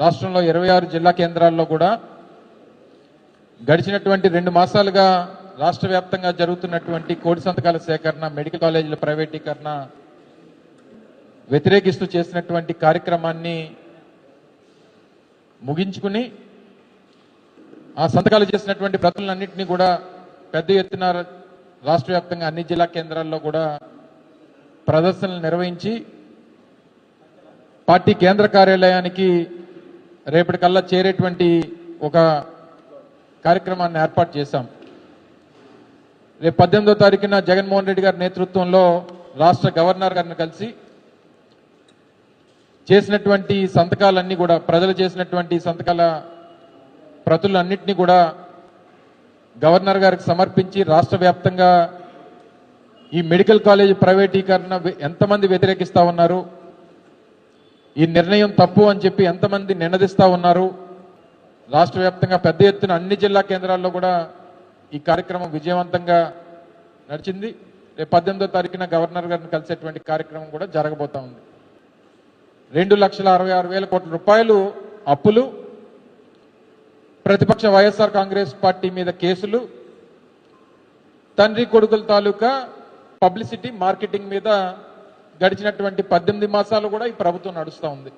రాష్ట్రంలో ఇరవై ఆరు జిల్లా కేంద్రాల్లో కూడా గడిచినటువంటి రెండు మాసాలుగా రాష్ట్ర వ్యాప్తంగా జరుగుతున్నటువంటి కోడి సంతకాల సేకరణ మెడికల్ కాలేజీల ప్రైవేటీకరణ వ్యతిరేకిస్తూ చేసినటువంటి కార్యక్రమాన్ని ముగించుకుని ఆ సంతకాలు చేసినటువంటి ప్రతులన్నింటినీ కూడా పెద్ద ఎత్తున రాష్ట్ర వ్యాప్తంగా అన్ని జిల్లా కేంద్రాల్లో కూడా ప్రదర్శనలు నిర్వహించి పార్టీ కేంద్ర కార్యాలయానికి రేపటికల్లా చేరేటువంటి ఒక కార్యక్రమాన్ని ఏర్పాటు చేశాం. రేపు పద్దెనిమిదో తారీఖున జగన్మోహన్ రెడ్డి గారి నేతృత్వంలో రాష్ట్ర గవర్నర్ గారిని కలిసి చేసినటువంటి సంతకాలన్నీ కూడా ప్రజలు చేసినటువంటి సంతకాల ప్రతులన్నింటినీ కూడా గవర్నర్ గారికి సమర్పించి రాష్ట్ర వ్యాప్తంగా ఈ మెడికల్ కాలేజ్ ప్రైవేటీకరణ ఎంతమంది వ్యతిరేకిస్తా ఉన్నారు ఈ నిర్ణయం తప్పు అని చెప్పి ఎంతమంది నినదిస్తూ ఉన్నారు? రాష్ట్ర వ్యాప్తంగా పెద్ద ఎత్తున అన్ని జిల్లా కేంద్రాల్లో కూడా ఈ కార్యక్రమం విజయవంతంగా నడిచింది. రేపు పద్దెనిమిదో తారీఖున గవర్నర్ గారిని కలిసేటువంటి కార్యక్రమం కూడా జరగబోతా ఉంది. రెండు లక్షల అరవై ఆరు వేల కోట్ల రూపాయలు అప్పులు ప్రతిపక్ష వైఎస్ఆర్ కాంగ్రెస్ పార్టీ మీద కేసులు తండ్రి కొడుకుల తాలూకా పబ్లిసిటీ మార్కెటింగ్ మీద గడిచినటువంటి పద్దెనిమిది మాసాలు కూడా ఈ ప్రభుత్వం నడుస్తూ ఉంది.